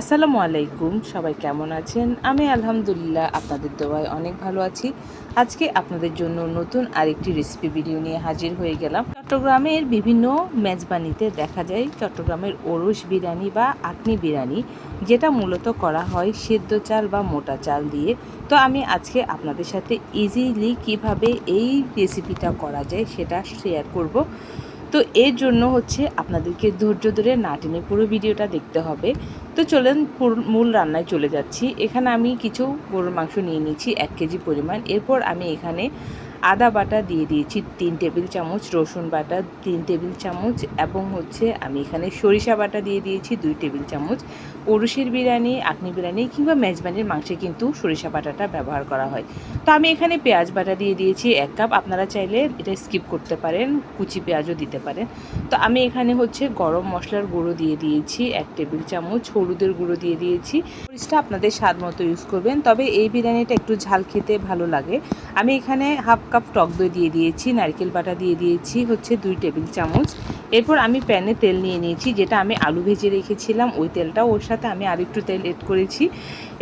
আসসালামু আলাইকুম, সবাই কেমন আছেন? আমি আলহামদুলিল্লাহ আপনাদের দোয়ায় অনেক ভালো আছি। আজকে আপনাদের জন্য নতুন আরেকটি রেসিপি ভিডিও নিয়ে হাজির হয়ে গেলাম। চট্টগ্রামের বিভিন্ন মেজবানিতে দেখা যায় চট্টগ্রামের ওরস বিরিয়ানি বা আকনি বিরিয়ানি, যেটা মূলত করা হয় সেদ্ধ চাল বা মোটা চাল দিয়ে। তো আমি আজকে আপনাদের সাথে ইজিলি কীভাবে এই রেসিপিটা করা যায় সেটা শেয়ার করব। তো এর জন্য হচ্ছে আপনাদেরকে ধৈর্য ধরে না টেনে পুরো ভিডিওটা দেখতে হবে। তো চলেন মূল রান্নায় চলে যাচ্ছি। এখানে আমি কিছু গরুর মাংস নিয়ে নিয়েছি, এক কেজি পরিমাণ। এরপর আমি এখানে আদা বাটা দিয়ে দিয়েছি তিন টেবিল চামচ, রসুন বাটা তিন টেবিল চামচ এবং হচ্ছে আমি এখানে সরিষা বাটা দিয়ে দিয়েছি দুই টেবিল চামচ। ওরুষের বিরিয়ানি আকনি বিরিয়ানি কিংবা মেজবানির মাংসে কিন্তু সরিষা বাটাটা ব্যবহার করা হয়। তো আমি এখানে পেঁয়াজ বাটা দিয়ে দিয়েছি এক কাপ। আপনারা চাইলে এটা স্কিপ করতে পারেন, কুচি পেঁয়াজও দিতে পারেন। তো আমি এখানে হচ্ছে গরম মশলার গুঁড়ো দিয়ে দিয়েছি, এক টেবিল চামচ। হলুদের গুঁড়ো দিয়ে দিয়েছি। মরিচটা আপনাদের স্বাদ মতো ইউজ করবেন, তবে এই বিরিয়ানিটা একটু ঝাল খেতে ভালো লাগে। আমি এখানে হাফ কাপ টক দই দিয়ে দিয়েছি, নারকেল বাটা দিয়ে দিয়েছি হচ্ছে দুই টেবিল চামচ। এরপর আমি প্যানে তেল নিয়ে নিয়েছি, যেটা আমি আলু ভেজে রেখেছিলাম। ওই তেলটা ওর সাথে আমি আরেকটু তেল এড করেছি।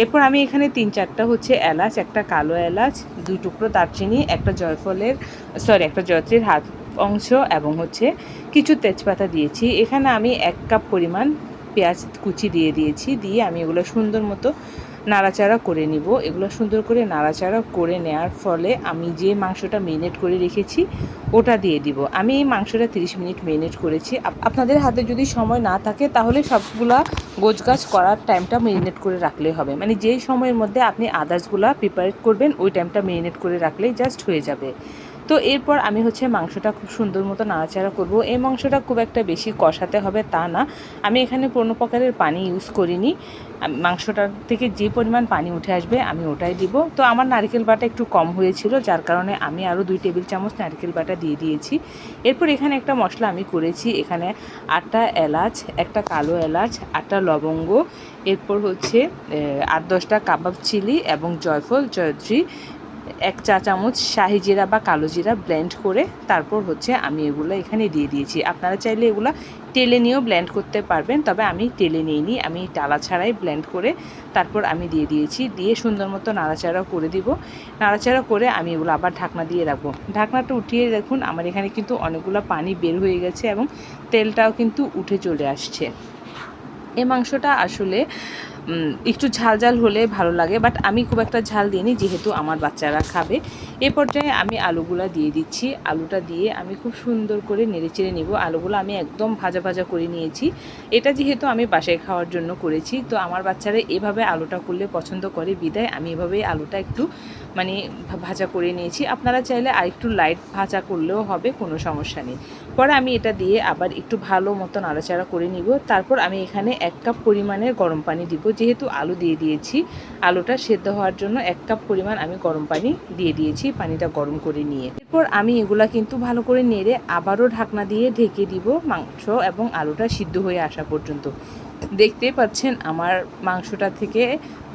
এরপর আমি এখানে তিন চারটা হচ্ছে এলাচ, একটা কালো এলাচ দুই টুকরো দারচিনি, একটা জয়ফলের সরি একটা জয়ত্রীর হাত অংশ এবং হচ্ছে কিছু তেজপাতা দিয়েছি। এখানে আমি এক কাপ পরিমাণ পেঁয়াজ কুচি দিয়ে দিয়েছি, দিয়ে আমি এগুলো সুন্দর মতো নাড়াচাড়া করে নিব। এগুলো সুন্দর করে নাড়াচাড়া করে নেওয়ার ফলে আমি যে মাংসটা মেরিনেট করে রেখেছি, ওটা দিয়ে দিব। আমি এই মাংসটা 30 মিনিট মেরিনেট করেছি। আপ- আপনাদের হাতে যদি সময় না থাকে, তাহলে সবগুলা গোছগাছ করার টাইমটা মেরিনেট করে রাখলেই হবে। মানে যেই সময়ের মধ্যে আপনি আদার্সগুলা প্রিপারেট করবেন, ওই টাইমটা মেরিনেট করে রাখলেই জাস্ট হয়ে যাবে। তো এরপর আমি হচ্ছে মাংসটা খুব সুন্দর মতো নাড়াচাড়া করব। এই মাংসটা খুব একটা বেশি কষাতে হবে তা না। আমি এখানে কোনো প্রকারের পানি ইউজ করিনি। মাংসটার থেকে যে পরিমাণ পানি উঠে আসবে আমি ওটাই দিব। তো আমার নারকেল বাটা একটু কম হয়েছিল, যার কারণে আমি আরও দুই টেবিল চামচ নারকেল বাটা দিয়ে দিয়েছি। এরপর এখানে একটা মশলা আমি করেছি, এখানে আটটা এলাচ, একটা কালো এলাচ, আটটা লবঙ্গ, এরপর হচ্ছে আট দশটা কাবাব চিলি এবং জয়ফল, জয়ত্রী এক চা চামচ শাহি জিরা বা কালো জিরা ব্লেন্ড করে তারপর হচ্ছে আমি এগুলো এখানে দিয়ে দিয়েছি। আপনারা চাইলে এগুলো টেলে নিয়েও ব্লেন্ড করতে পারবেন, তবে আমি টেলে নিইনি। আমি টালা ছাড়াই ব্লেন্ড করে তারপর আমি দিয়ে দিয়েছি। দিয়ে সুন্দর মতো নাড়াচাড়া করে দিব। নাড়াচাড়া করে আমি এগুলো আবার ঢাকনা দিয়ে রাখব। ঢাকনাটা উঠিয়ে দেখুন, আমার এখানে কিন্তু অনেকগুলো পানি বের হয়ে গেছে এবং তেলটাও কিন্তু উঠে চলে আসছে। এ মাংসটা আসলে একটু ঝাল ঝাল হলে ভালো লাগে বাট আমি খুব একটা ঝাল দিইনি যেহেতু আমার বাচ্চারা খাবে। এ পর্যায়ে আমি আলুগুলো দিয়ে দিচ্ছি। আলুটা দিয়ে আমি খুব সুন্দর করে নেড়ে নেড়েচেড়ে নিব। আলুগুলো আমি একদম ভাজা ভাজা করে নিয়েছি। এটা যেহেতু আমি বাসায় খাওয়ার জন্য করেছি, তো আমার বাচ্চারা এভাবে আলুটা করলে পছন্দ করে। বিদায়, আমি এভাবেই আলুটা একটু মানে ভাজা করে নিয়েছি। আপনারা চাইলে আর একটু লাইট ভাজা করলেও হবে, কোনো সমস্যা নেই। পরে আমি এটা দিয়ে আবার একটু ভালো মতো নাড়াচাড়া করে নিব। তারপর আমি এখানে এক কাপ পরিমাণের গরম পানি দিব। যেহেতু আলু দিয়ে দিয়েছি, আলুটা সেদ্ধ হওয়ার জন্য এক কাপ পরিমাণ আমি গরম পানি দিয়ে দিয়েছি, পানিটা গরম করে নিয়ে। এরপর আমি এগুলা কিন্তু ভালো করে নেড়ে আবারও ঢাকনা দিয়ে ঢেকে দিব মাংস এবং আলুটা সিদ্ধ হয়ে আসা পর্যন্ত। দেখতেই পাচ্ছেন, আমার মাংসটা থেকে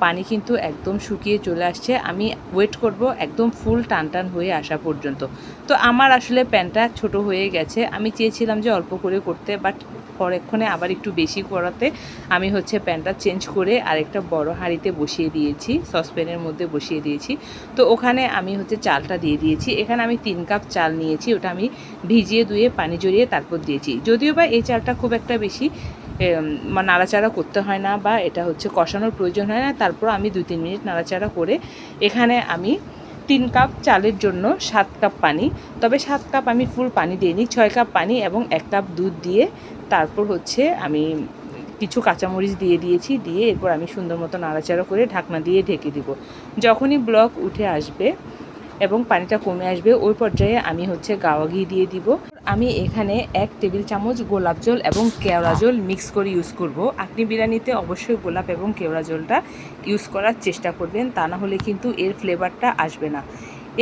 পানি কিন্তু একদম শুকিয়ে চলে আসছে। আমি ওয়েট করব একদম ফুল টান টান হয়ে আসা পর্যন্ত। তো আমার আসলে প্যানটা ছোট হয়ে গেছে। আমি চেয়েছিলাম যে অল্প করে করতে বাট পরেক্ষণে আবার একটু বেশি করাতে আমি হচ্ছে প্যানটা চেঞ্জ করে আরেকটা বড় হাঁড়িতে বসিয়ে দিয়েছি সসপ্যানের মধ্যে বসিয়ে দিয়েছি। তো ওখানে আমি হচ্ছে চালটা দিয়ে দিয়েছি। এখানে আমি তিন কাপ চাল নিয়েছি, ওটা আমি ভিজিয়ে ধুয়ে পানি জড়িয়ে তারপর দিয়েছি। যদিও বা এই চালটা খুব একটা বেশি নাড়াচাড়া করতে হয় না বা এটা হচ্ছে কষানোর প্রয়োজন হয় না। তারপর আমি দু তিন মিনিট নাড়াচাড়া করে এখানে আমি তিন কাপ চালের জন্য সাত কাপ পানি, তবে সাত কাপ আমি ফুল পানি দিইনি, ছয় কাপ পানি এবং এক কাপ দুধ দিয়ে তারপর হচ্ছে আমি কিছু কাঁচামরিচ দিয়ে দিয়েছি, দিয়ে এরপর আমি সুন্দর মতো নাড়াচাড়া করে ঢাকনা দিয়ে ঢেকে দিব। যখনই ব্লক উঠে আসবে এবং পানিটা কমে আসবে, ওই পর্যায়ে আমি হচ্ছে গাওয়া ঘি দিয়ে দিব। আমি এখানে এক টেবিল চামচ গোলাপ জল এবং কেওড়া জল মিক্স করে ইউজ করব। আপনি বিরিয়ানিতে অবশ্যই গোলাপ এবং কেওড়া জলটা ইউজ করার চেষ্টা করবেন, তা না হলে কিন্তু এর ফ্লেভারটা আসবে না।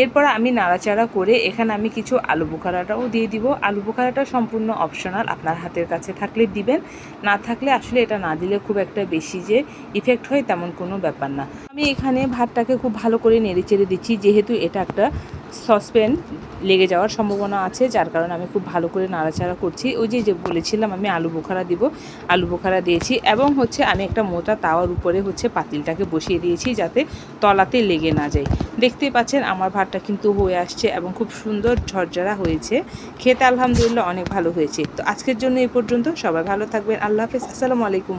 এরপর আমি নাড়াচাড়া করে এখানে আমি কিছু আলু বোখারাটাও দিয়ে দিব। আলু বোখারাটা সম্পূর্ণ অপশনাল আপনার হাতের কাছে থাকলে দিবেন, না থাকলে আসলে এটা না দিলে খুব একটা বেশি যে ইফেক্ট হয় তেমন কোনো ব্যাপার না। আমি এখানে ভাতটাকে খুব ভালো করে নেড়ে চেড়ে দিচ্ছি, যেহেতু এটা একটা সসপ্যান লেগে যাওয়ার সম্ভাবনা আছে, যার কারণে আমি খুব ভালো করে নাড়াচাড়া করছি। ওই যে যে বলেছিলাম, আমি আলু বোখারা দিব, আলু বোখারা দিয়েছি এবং হচ্ছে আমি একটা মোটা তাওয়ার উপরে হচ্ছে পাতিলটাকে বসিয়ে দিয়েছি যাতে তলাতে লেগে না যায়। দেখতেই পাচ্ছেন, আমার ভাতটা কিন্তু হয়ে আসছে এবং খুব সুন্দর ঝরঝরা হয়েছে। খেতে আলহামদুলিল্লাহ অনেক ভালো হয়েছে। তো আজকের জন্য এই পর্যন্ত, সবাই ভালো থাকবেন, আল্লাহ হাফেজ, আসসালামু আলাইকুম।